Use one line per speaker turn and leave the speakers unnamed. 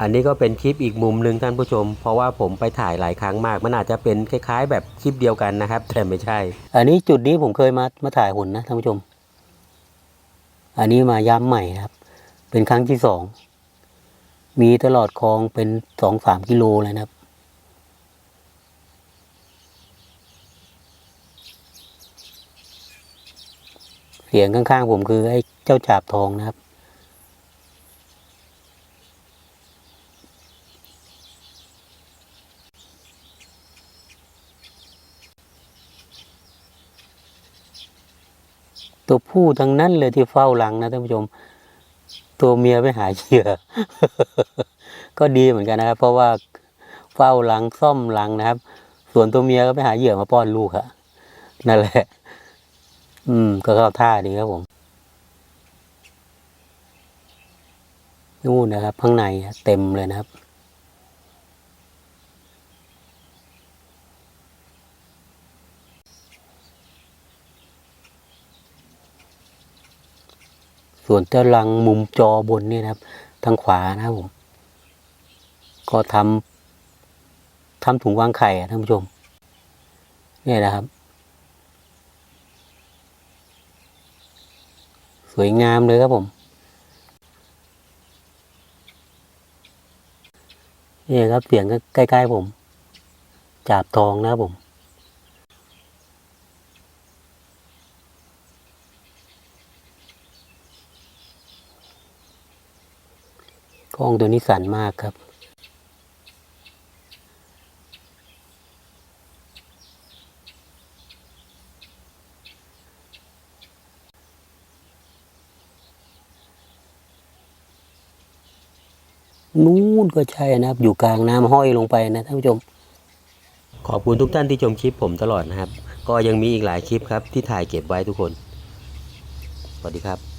อันนี้ก็เป็นคลิปอีกมุมหนึ่งท่านผู้ชม เพราะว่าผมไปถ่ายหลายครั้งมาก มันอาจจะเป็นคล้าย ๆ แบบคลิปเดียวกันนะครับ แต่ไม่ใช่ อันนี้จุดนี้ผมเคยมามาถ่ายหุ่นนะท่านผู้ชม อันนี้มาย้ำใหม่ครับ เป็นครั้งที่สองมีตลอดคลองเป็นสองสามกิโลเลยนะครับ เสียงข้างๆผมคือไอ้เจ้าจาบทองนะครับ ตัวผู้ทั้งนั้นเลยที่เฝ้าหลังนะท่านผู้ชม ตัวเมียไปหาเหยื่อก็ดีเหมือนกันนะครับ เพราะว่าเฝ้าหลังซ่อมหลังนะครับ ส่วนตัวเมียก็ไปหาเหยื่อมาป้อนลูกอะนั่นแหละ อืม ก็เข้าท่าดีครับผมนู่นนะครับ ข้างในเต็มเลยนะครับ ส่วนเจ้าลังมุมจอบนนี่นะครับ ทางขวานะครับผม ก็ทำทำถุงวางไข่ท่านผู้ชม เนี่ยนะครับ สวยงามเลยครับผมนี่ครับเสียงก็ใกล้ๆผม จาบทองนะครับผม กล้องตัวนี้สั่นมากครับ นู่นก็ใช่นะครับ อยู่กลางน้ำห้อยลงไปนะท่านผู้ชม ขอบคุณทุกท่านที่ชมคลิปผมตลอดนะครับ ก็ยังมีอีกหลายคลิปครับที่ถ่ายเก็บไว้ทุกคน สวัสดีครับ